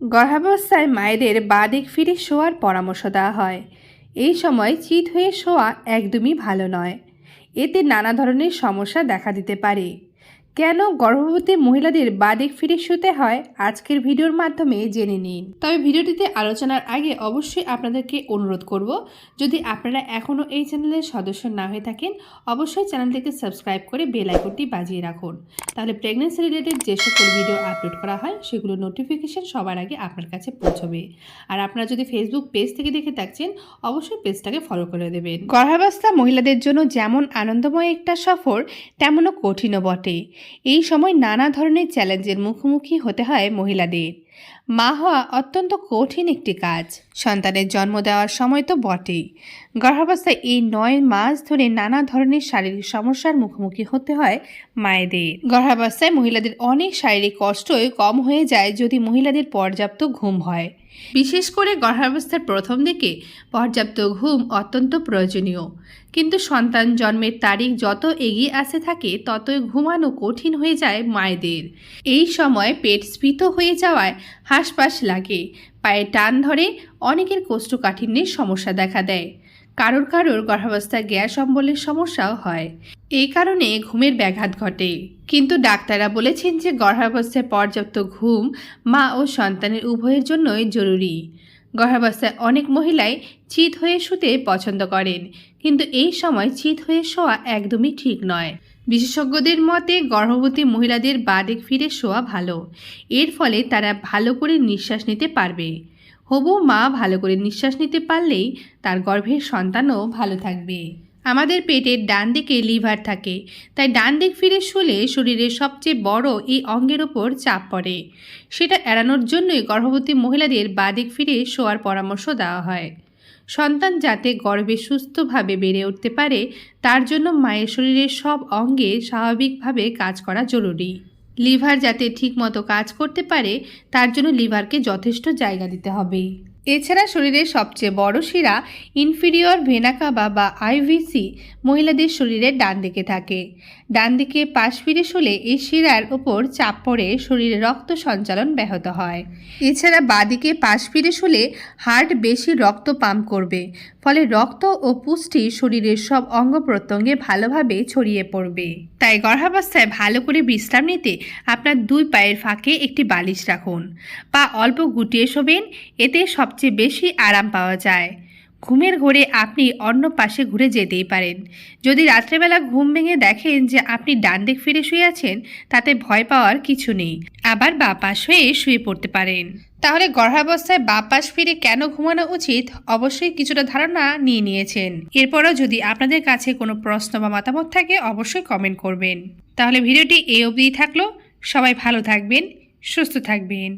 গর্ভাবস্থায় মায়েদের বাদিক ফিরে শোয়ার পরামর্শ দেওয়া হয়। এই সময় চিত হয়ে শোয়া একদমই ভালো নয়। এতে নানা ধরনের সমস্যা দেখা দিতে পারে। কেন গর্ভবতী মহিলাদের বাদিক ফিরে শুতে হয়? আজকের ভিডিওর মাধ্যমে জেনে নিন। তবে ভিডিওটিতে আলোচনার আগে অবশ্যই আপনাদেরকে অনুরোধ করব, যদি আপনারা এখনও এই চ্যানেলের সদস্য না হয়ে থাকেন, অবশ্যই চ্যানেলটিকে সাবস্ক্রাইব করে বেল আইকনটি বাজিয়ে রাখুন। তাহলে প্রেগনেন্সি রিলেটেড যে সকল ভিডিও আপলোড করা হয়, সেগুলো নোটিফিকেশন সবার আগে আপনার কাছে পৌঁছবে। আর আপনারা যদি ফেসবুক পেজ থেকে দেখে থাকছেন, অবশ্যই পেজটাকে ফলো করে দেবেন। গর্ভাবস্থা মহিলাদের জন্য যেমন আনন্দময় একটা সফর, তেমনও কঠিনও বটে। এই সময় নানা ধরনের চ্যালেঞ্জের মুখোমুখি হতে হয় মহিলাদের। মা হওয়া অত্যন্ত কঠিন একটি কাজ। সন্তানের জন্ম দেওয়ার সময় তো বটেই। গর্ভাবস্থায় এই নয় মাস ধরে নানা ধরনের শারীরিক সমস্যার মুখোমুখি হতে হয় মায়েদের। গর্ভাবস্থায় মহিলাদের অনেক শারীরিক কষ্টই কম হয়ে যায় যদি মহিলাদের পর্যাপ্ত ঘুম হয়। বিশেষ করে গর্ভাবস্থার প্রথম দিকে পর্যাপ্ত ঘুম অত্যন্ত প্রয়োজনীয়। কিন্তু সন্তান জন্মের তারিখ যত এগিয়ে আসে থাকে, ততই ঘুমানো কঠিন হয়ে যায় মায়েদের। এই সময় পেট স্ফীত হয়ে যাওয়ায় হাঁসপাস লাগে। পায়ে টান ধরে অনেকের কোষ্ঠকাঠিন্যের সমস্যা দেখা দেয়। কারোর কারোর গর্ভাবস্থায় গ্যাস অম্বলের সমস্যাও হয়। এই কারণে ঘুমের ব্যাঘাত ঘটে। কিন্তু ডাক্তাররা বলেছেন যে গর্ভাবস্থায় পর্যাপ্ত ঘুম মা ও সন্তানের উভয়ের জন্যই জরুরি। গর্ভাবস্থায় অনেক মহিলাই চিত হয়ে শুতে পছন্দ করেন, কিন্তু এই সময় চিত হয়ে শোয়া একদমই ঠিক নয়। বিশেষজ্ঞদের মতে গর্ভবতী মহিলাদের বাদিক ফিরে শোয়া ভালো। এর ফলে তারা ভালো করে নিঃশ্বাস নিতে পারবে। হবু মা ভালো করে নিঃশ্বাস নিতে পারলেই তার গর্ভের সন্তানও ভালো থাকবে। আমাদের পেটের ডান দিকে লিভার থাকে, তাই ডান দিক ফিরে শুলে শরীরের সবচেয়ে বড় এই অঙ্গের ওপর চাপ পড়ে। সেটা এড়ানোর জন্যই গর্ভবতী মহিলাদের বাদিক ফিরে শোয়ার পরামর্শ দেওয়া হয়। সন্তান যাতে গর্ভে সুস্থভাবে বেড়ে উঠতে পারে, তার জন্য মায়ের শরীরের সব অঙ্গে স্বাভাবিকভাবে কাজ করা জরুরি। লিভার যাতে ঠিকমতো কাজ করতে পারে, তার জন্য লিভারকে যথেষ্ট জায়গা দিতে হবে। এছাড়া শরীরের সবচেয়ে বড় শিরা ইনফিরিয়র ভেনাকাবা বা আইভিসি মহিলাদের শরীরের ডান দিকে থাকে। ডান দিকে পাশ ফিরে শুলে এই শিরার ওপর চাপ পড়ে শরীরে রক্ত সঞ্চালন ব্যাহত হয়। এছাড়া বাদিকে পাশ ফিরে শুলে হার্ট বেশি রক্ত পাম্প করবে, ফলে রক্ত ও পুষ্টি শরীরের সব অঙ্গ প্রত্যঙ্গে ভালোভাবে ছড়িয়ে পড়বে। তাই গর্ভাবস্থায় ভালো করে বিশ্রাম নিতে আপনার দুই পায়ের ফাঁকে একটি বালিশ রাখুন। পা অল্প গুটিয়ে শোবেন, এতে সবচেয়ে বেশি আরাম পাওয়া যায়। ঘুমের ঘোরে আপনি অন্য পাশে ঘুরে যেতেই পারেন। যদি রাত্রেবেলা ঘুম ভেঙে দেখেন যে আপনি ডান দিক ফিরে শুয়ে আছেন, তাতে ভয় পাওয়ার কিছু নেই। আবার বা পাশ হয়ে শুয়ে পড়তে পারেন। তাহলে গর্ভাবস্থায় বা পাশ ফিরে কেন ঘুমানো উচিত? অবশ্যই কিছুটা ধারণা নিয়ে নিয়েছেন। এরপরও যদি আপনাদের কাছে কোনো প্রশ্ন বা মতামত থাকে, অবশ্যই কমেন্ট করবেন। তাহলে ভিডিওটি এই অবধিই থাকল। সবাই ভালো থাকবেন, সুস্থ থাকবেন।